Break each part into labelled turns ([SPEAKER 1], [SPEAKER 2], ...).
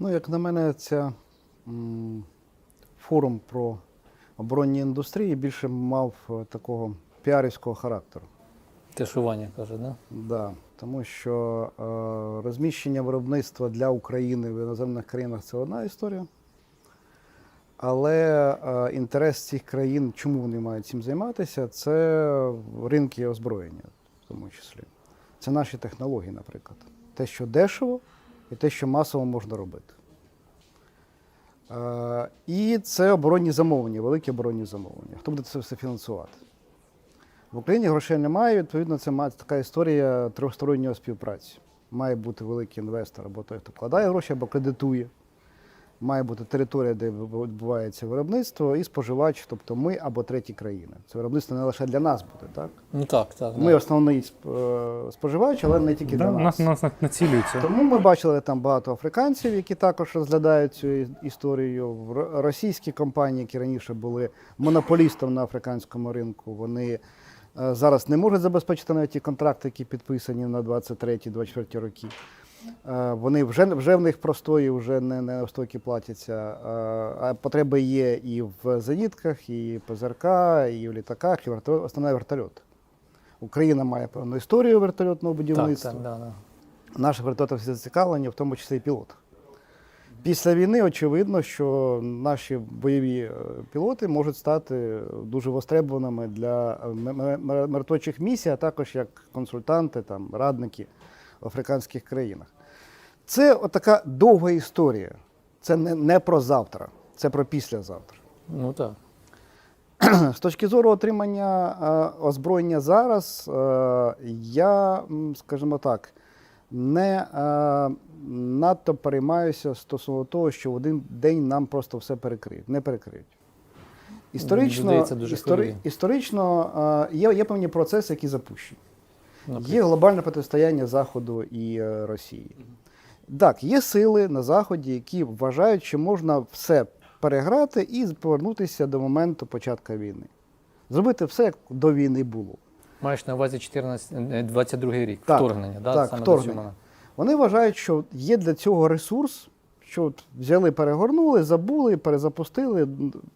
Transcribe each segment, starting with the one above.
[SPEAKER 1] Ну, як на мене, ця форум про оборонні індустрії більше мав е, такого піарівського характеру.
[SPEAKER 2] Те, що Ваня каже, да?
[SPEAKER 1] Да, тому що е, розміщення виробництва для України в іноземних країнах це одна історія. Але е, інтерес цих країн, чому вони мають цим займатися, це ринки озброєння, в тому числі. Це наші технології, наприклад. Те, що дешево, і те, що масово можна робити. Е, і це оборонні замовлення, великі оборонні замовлення. Хто буде це все фінансувати? В Україні грошей немає, відповідно, це така історія трьохсторонньої співпраці. Має бути великий інвестор або той, хто вкладає гроші, або кредитує. Має бути територія, де відбувається виробництво, і споживач, тобто ми або треті країни. Це виробництво не лише для нас буде, так?
[SPEAKER 2] Ну так, так.
[SPEAKER 1] Ми
[SPEAKER 2] да.
[SPEAKER 1] основний е, споживач, але не тільки
[SPEAKER 3] Да,
[SPEAKER 1] для нас.
[SPEAKER 3] нас, у нас націлюється.
[SPEAKER 1] Тому ми бачили там багато африканців, які також розглядають цю історію. В Російські компанії, які раніше були монополістом на африканському ринку, вони е, зараз не можуть забезпечити навіть ті контракти, які підписані на 23-24 роки. Е, Вони вже, вже в них простої, вже не, не стойки платяться. Е, А потреби є і в зенітках, і ПЗРК, і в літаках, і вертольот, основне вертольот. Україна має певну історію вертольотного будівництва.
[SPEAKER 2] так, да, да.
[SPEAKER 1] Наші вертольоти всі зацікавлені, в тому числі і пілот. Після війни очевидно, що наші бойові е, пілоти можуть стати дуже востребованими для м- м- м- миротворчих місій, а також як консультанти, там, радники в африканських країнах. Це така довга історія. Це не, не про завтра, це про післязавтра.
[SPEAKER 2] Ну так.
[SPEAKER 1] З точки зору отримання е, озброєння зараз, е, я, скажімо так, не е, надто переймаюся стосовно того, що в один день нам просто все перекриють. Не перекриють. Історично,
[SPEAKER 2] дуже хвилює.
[SPEAKER 1] історично є, є певні процеси, які запущені.
[SPEAKER 2] Наприклад.
[SPEAKER 1] Є глобальне протистояння Заходу і е, Росії. Так, є сили на Заході, які вважають, що можна все переграти і повернутися до моменту початку війни. Зробити все, як до війни було.
[SPEAKER 2] Маєш на увазі 14, е, 22 рік,
[SPEAKER 1] Так,
[SPEAKER 2] вторгнення, да?
[SPEAKER 1] так,
[SPEAKER 2] саме
[SPEAKER 1] вторгнення. Вони вважають, що є для цього ресурс, що от взяли, перегорнули, забули, перезапустили,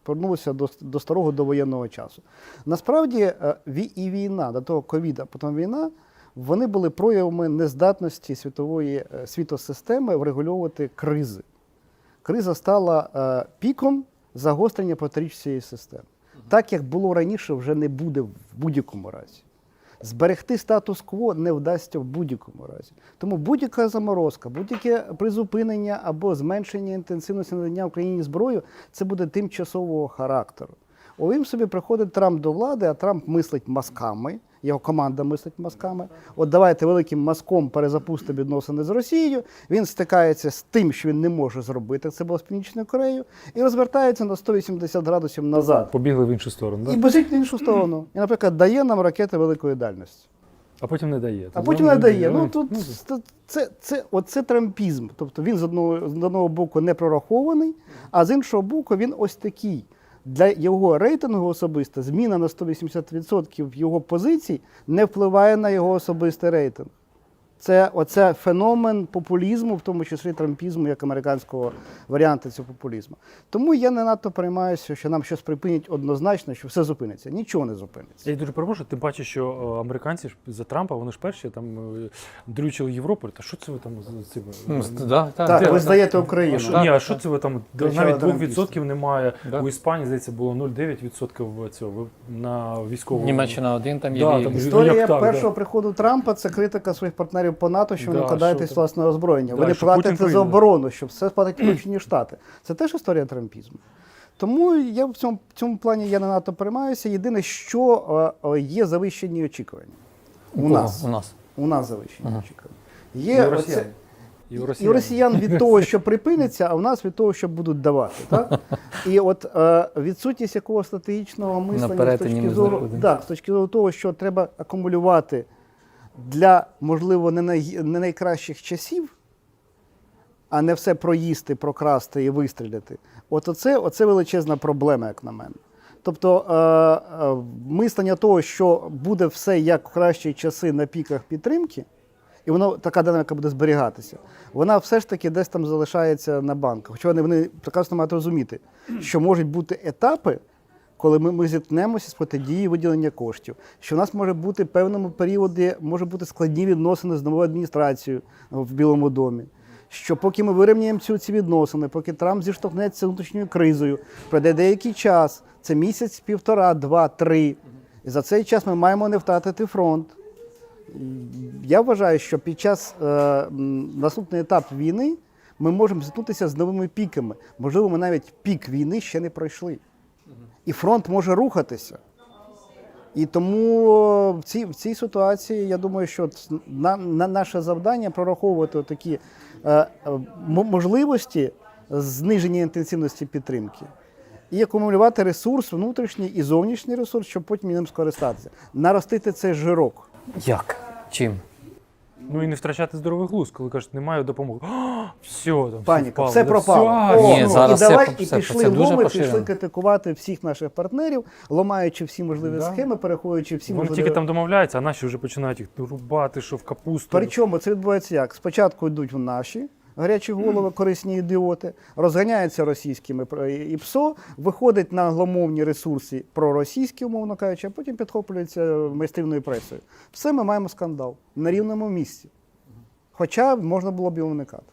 [SPEAKER 1] повернулися до, до старого довоєнного часу. Насправді е, і війна, до того ковіда, потім війна, вони були проявами нездатності світової е, світосистеми врегульовувати кризи. Криза стала е, піком загострення протиріч цієї системи. Так як було раніше, вже не буде в будь-якому разі. Зберегти статус-кво не вдасться в будь-якому разі. Тому будь-яка заморозка, будь-яке призупинення або зменшення інтенсивності надання Україні зброю це буде тимчасового характеру. Овім собі, приходить Трамп до влади, а Трамп мислить мазками, його команда мислить мазками. От давайте великим мазком перезапустимо відносини з Росією. Він стикається з тим, що він не може зробити. Це було з Північною Кореєю, і розвертається на 180 градусів назад.
[SPEAKER 3] Побігли в іншу сторону,
[SPEAKER 1] І
[SPEAKER 3] да?
[SPEAKER 1] бежить в іншу сторону. І, наприклад, дає нам ракети великої дальності.
[SPEAKER 3] а потім не дає.
[SPEAKER 1] А потім не дає. Ну тут це, це, це, оце трампізм. Тобто він з одного, з одного боку не прорахований, а з іншого боку, він ось такий. Для його рейтингу особисто зміна на 180% його позицій не впливає на його особистий рейтинг. Це оце феномен популізму, в тому числі трампізму, як американського варіанту цього популізму. Тому я не надто переймаюся, що нам щось припинять однозначно, що все зупиниться. Нічого не зупиниться.
[SPEAKER 3] Я дуже перепрошую, ти бачиш, що е, американці ж за Трампа, вони ж перші там е, дрючили Європу. Та що це ви там з цими?
[SPEAKER 2] Ну, з- да, так,
[SPEAKER 1] Так, ви здаєте Україну.
[SPEAKER 3] ні, а що це ви там? Навіть
[SPEAKER 1] трампісти.
[SPEAKER 3] 2% немає. У Іспанії, здається, було 0,9% цього на військовому.
[SPEAKER 2] Німеччина один там є.
[SPEAKER 1] Історія
[SPEAKER 3] Ну,
[SPEAKER 1] першого приходу Трампа це критика своїх партнерів по НАТО, що ви
[SPEAKER 3] Да,
[SPEAKER 1] не вкладаєтесь
[SPEAKER 3] що там?
[SPEAKER 1] власне озброєння.
[SPEAKER 3] Да,
[SPEAKER 1] ви не
[SPEAKER 3] що Путін
[SPEAKER 1] платите за
[SPEAKER 3] прийде.
[SPEAKER 1] оборону, щоб все сплатить Сполучені Штати. Це теж історія трампізму. Тому я в цьому, в цьому плані я не надто переймаюся. Єдине, що е, е, є завищені очікування. У
[SPEAKER 2] кого?
[SPEAKER 1] нас.
[SPEAKER 2] У нас.
[SPEAKER 1] У нас завищені очікування.
[SPEAKER 3] І
[SPEAKER 1] Є
[SPEAKER 3] у
[SPEAKER 1] оце-
[SPEAKER 3] росіян. І у
[SPEAKER 1] і
[SPEAKER 3] росіян.
[SPEAKER 1] у росіян від того, що припиниться, а у нас від того, що будуть давати. Так? І от е, відсутність якого стратегічного мислення з
[SPEAKER 2] перетині
[SPEAKER 1] точки зору,
[SPEAKER 2] знаходимося.
[SPEAKER 1] так, з точки зору того, що треба акумулювати для, можливо, не, най, не найкращих часів, а не все проїсти, прокрасти і вистріляти. От оце, оце величезна проблема, як на мене. Тобто е, е, мислення того, що буде все як в кращі часи на піках підтримки, і воно така динаміка буде зберігатися, вона все ж таки десь там залишається на банках. Хоча вони, вони прекрасно мають розуміти, що можуть бути етапи, коли ми, ми зіткнемося з протидією виділення коштів, що в нас може бути в певному періоді може бути складні відносини з новою адміністрацією в Білому домі. Що поки ми вирівняємо цю ці відносини, поки Трамп зіштовхнеться з внутрішньою кризою, пройде деякий час, це місяць, півтора, два, три. І за цей час ми маємо не втратити фронт. Я вважаю, що під час е, наступний етап війни ми можемо зіткнутися з новими піками. Можливо, ми навіть пік війни ще не пройшли. І фронт може рухатися. І тому в цій, в цій ситуації я думаю, що на, на наше завдання прораховувати такі е, можливості зниження інтенсивності підтримки і акумулювати ресурс, внутрішній і зовнішній ресурс, щоб потім ним скористатися. Наростити цей жирок.
[SPEAKER 2] Як? Чим?
[SPEAKER 3] Ну і не втрачати здоровий глузд, коли кажуть, немає допомоги. О, все, там
[SPEAKER 1] Паніка,
[SPEAKER 3] все,
[SPEAKER 1] все пропало.
[SPEAKER 3] все,
[SPEAKER 2] Ні,
[SPEAKER 3] ну,
[SPEAKER 2] зараз
[SPEAKER 1] і давай
[SPEAKER 2] це-
[SPEAKER 1] і пішли
[SPEAKER 2] це дуже
[SPEAKER 1] ломи, пішли
[SPEAKER 2] поширено.
[SPEAKER 1] критикувати всіх наших партнерів, ламаючи всі можливі
[SPEAKER 3] Да.
[SPEAKER 1] схеми, переходячи всі
[SPEAKER 3] Вони
[SPEAKER 1] можливі.
[SPEAKER 3] тільки там домовляються, а наші вже починають їх рубати, що в капусту.
[SPEAKER 1] Причому це відбувається як? Спочатку йдуть в наші гарячі голови, корисні ідіоти, розганяються російськими і ПСО, виходить на англомовні ресурси проросійські, умовно кажучи, а потім підхоплюється майстрівною пресою. Все ми маємо скандал на рівному місці. Хоча можна було б його уникати.